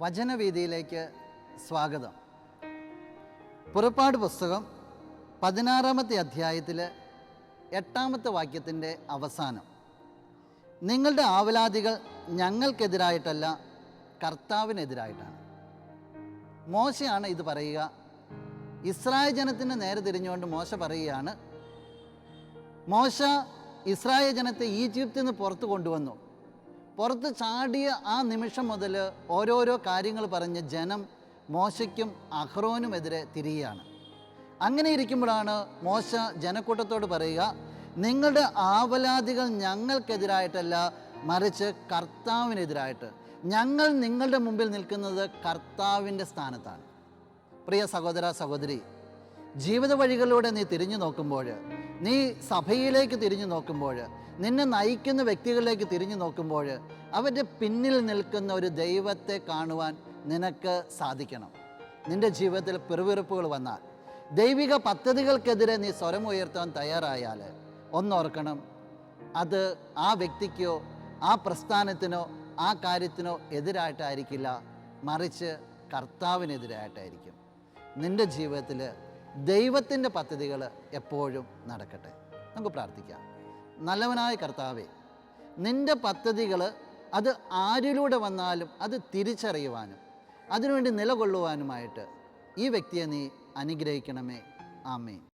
വചനവേദിയിലേക്ക് സ്വാഗതം. പുറപ്പാട് പുസ്തകം പതിനാറാമത്തെ അധ്യായത്തിലെ എട്ടാമത്തെ വാക്യത്തിന്റെ അവസാനം. നിങ്ങളുടെ ആവലാതികൾ ഞങ്ങൾക്കെതിരായിട്ടല്ല കർത്താവിനെതിരായിട്ടാണ്. മോശയാണ് ഇത് പറയുക. ഇസ്രായേൽ ജനത്തിന് നേരെ തിരിഞ്ഞുകൊണ്ട് മോശ പറയുകയാണ്. മോശ ഇസ്രായേൽ ജനത്തെ ഈജിപ്തിൽ നിന്ന് പുറത്തു കൊണ്ടുവന്നു. പുറത്ത് ചാടിയ ആ നിമിഷം മുതൽ ഓരോരോ കാര്യങ്ങൾ പറഞ്ഞ് ജനം മോശയ്ക്കും അഹ്റോനുമെതിരെ തിരിയുകയാണ്. അങ്ങനെ ഇരിക്കുമ്പോഴാണ് മോശ ജനക്കൂട്ടത്തോട് പറയുക നിങ്ങളുടെ ആവലാതികൾ ഞങ്ങൾക്കെതിരായിട്ടല്ല മറിച്ച് കർത്താവിനെതിരായിട്ട്. ഞങ്ങൾ നിങ്ങളുടെ മുമ്പിൽ നിൽക്കുന്നത് കർത്താവിന്റെ സ്ഥാനത്താണ്. പ്രിയ സഹോദര സഹോദരി ജീവിത വഴികളിലൂടെ നീ തിരിഞ്ഞു നോക്കുമ്പോൾ നീ സഭയിലേക്ക് തിരിഞ്ഞു നോക്കുമ്പോൾ നിന്നെ നയിക്കുന്ന വ്യക്തികളിലേക്ക് തിരിഞ്ഞു നോക്കുമ്പോൾ അവരുടെ പിന്നിൽ നിൽക്കുന്ന ഒരു ദൈവത്തെ കാണുവാൻ നിനക്ക് സാധിക്കണം. നിന്റെ ജീവിതത്തിൽ പിറുവിറുപ്പുകൾ വന്നാൽ ദൈവിക പദ്ധതികൾക്കെതിരെ നീ സ്വരം സ്വരമുയർത്താൻ തയ്യാറായാൽ ഒന്നോർക്കണം അത് ആ വ്യക്തിക്കോ ആ പ്രസ്ഥാനത്തിനോ ആ കാര്യത്തിനോ എതിരായിട്ടായിരിക്കില്ല. മറിച്ച് കർത്താവിനെതിരായിട്ടായിരിക്കും. നിന്റെ ജീവിതത്തിൽ ദൈവത്തിന്റെ പദ്ധതികൾ എപ്പോഴും നടക്കട്ടെ. നമുക്ക് പ്രാർത്ഥിക്കാം. നല്ലവനായ കർത്താവേ നിന്റെ പദ്ധതികൾ അത് ആരിലൂടെ വന്നാലും അത് തിരിച്ചറിയുവാനും അതിനുവേണ്ടി നിലകൊള്ളുവാനുമായിട്ട് ഈ വ്യക്തിയെ നീ അനുഗ്രഹിക്കണമേ. ആമേ